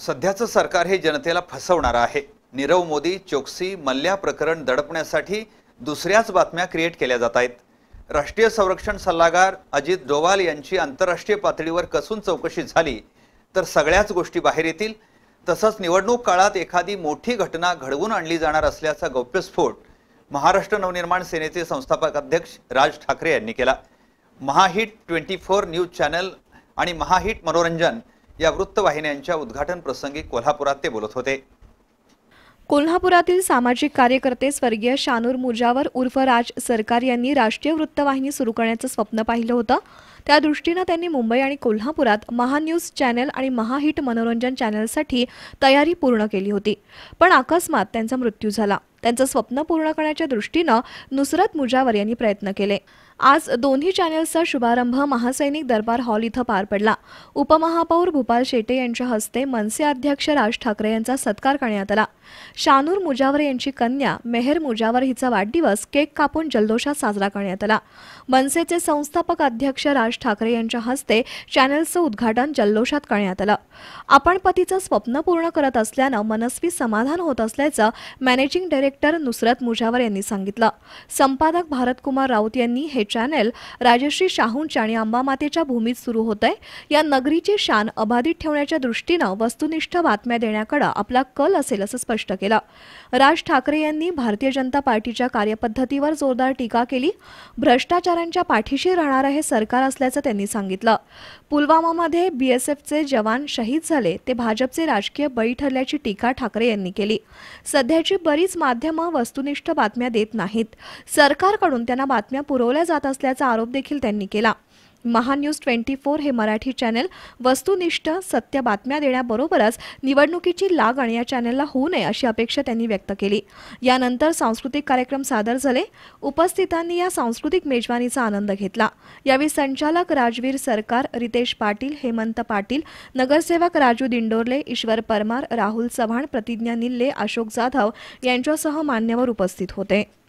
सध्याचं सरकार हे जनतेला फसवणारं आहे. नीरव मोदी चोक्सी मल्ल्या प्रकरण दडपण्यासाठी दुसऱ्याच बातम्या क्रिएट केल्या जात आहेत. राष्ट्रीय संरक्षण सल्लागार अजित डोवाल यांची आंतरराष्ट्रीय पातळीवर कसून चौकशी झाली तर सगळ्याच गोष्टी बाहेर येतील. तसंच निवडणूक काळात एखादी मोठी घटना घडवून आणली जाणार असल्याचा गौप्यस्फोट महाराष्ट्र नवनिर्माण सेनेचे संस्थापक अध्यक्ष राज ठाकरे यांनी केला. Mahahit twenty four news channel आणि महाहिट मनोरंजन या वृत्तवाहिन्यांच्या उद्घाटन प्रसंगी कोल्हापुरात ते बोलत होते. कोल्हापुरातील सामाजिक कार्यकर्ते स्वर्गीय शानूर मुजावर उर्फ राज सरकार यांनी राष्ट्रीय वृत्तवाहिनी सुरू करण्याचं स्वप्न पाहिलं होतं. त्या दृष्टीनं त्यांनी मुंबई आणि कोल्हापुरात महान्यूज चॅनल आणि महाहिट मनोरंजन चॅनलसाठी तयारी पूर्ण केली होती. पण अकस्मात त्यांचा मृत्यू झाला. त्यांचं स्वप्न पूर्ण करण्याच्या दृष्टीनं नुसरत मुजावर यांनी प्रयत्न केले. आज दोन्ही चॅनेल्सचा शुभारंभ महासैनिक दरबार हॉल इथं पार पडला. उपमहापौर भूपाल शेटे यांच्या हस्ते मनसे अध्यक्ष राज ठाकरे यांचा सत्कार करण्यात आला. शानूर मुजावर यांची कन्या मेहर मुजावर हिचा वाढदिवस केक कापून जल्लोषात साजरा करण्यात आला. मनसेचे संस्थापक अध्यक्ष राज ठाकरे यांच्या हस्ते चॅनेलचं उद्घाटन जल्लोषात करण्यात आलं. आपण पतीचं स्वप्न पूर्ण करत असल्यानं मनस्वी समाधान होत असल्याचं मॅनेजिंग डायरेक्टर नुसरत मुजावर यांनी सांगितलं. संपादक भारतकुमार राऊत यांनी हे चॅनेल राजश्री शाहूंच्या आणि अंबामातेच्या भूमीत सुरू होत आहे या नगरीची शान अबाधित ठेवण्याच्या दृष्टीनं वस्तुनिष्ठ बातम्या देण्याकडे आपला कल असेल असं स्पष्ट केलं. राज ठाकरे यांनी भारतीय जनता पार्टीच्या कार्यपद्धतीवर जोरदार टीका केली. भ्रष्टाचारांच्या पाठीशी राहणारं हे सरकार असल्याचं त्यांनी सांगितलं. पुलवामामध्ये बीएसएफचे जवान शहीद झाले ते भाजपचे राजकीय बळी ठरल्याची टीका ठाकरे यांनी केली. सध्याची बरीच माध्यमं वस्तुनिष्ठ बातम्या देत नाहीत. सरकारकडून त्यांना बातम्या पुरवल्या जात असल्याचा आरोप देखील त्यांनी केला. महान्यूज ट्वेंटी फोर हे मराठी चॅनल. वस्तुनिष्ठ सत्य बातम्या देण्याबरोबरच निवडणुकीची लागण या चॅनलला होऊ नये अशी अपेक्षा त्यांनी व्यक्त केली. यानंतर सांस्कृतिक कार्यक्रम सादर झाले. उपस्थितांनी या सांस्कृतिक मेजवानीचा आनंद घेतला. यावेळी संचालक राजवीर सरकार रितेश पाटील हेमंत पाटील नगरसेवक राजू दिंडोरले ईश्वर परमार राहुल चव्हाण प्रतिज्ञा निल्ले अशोक जाधव यांच्यासह मान्यवर उपस्थित होते.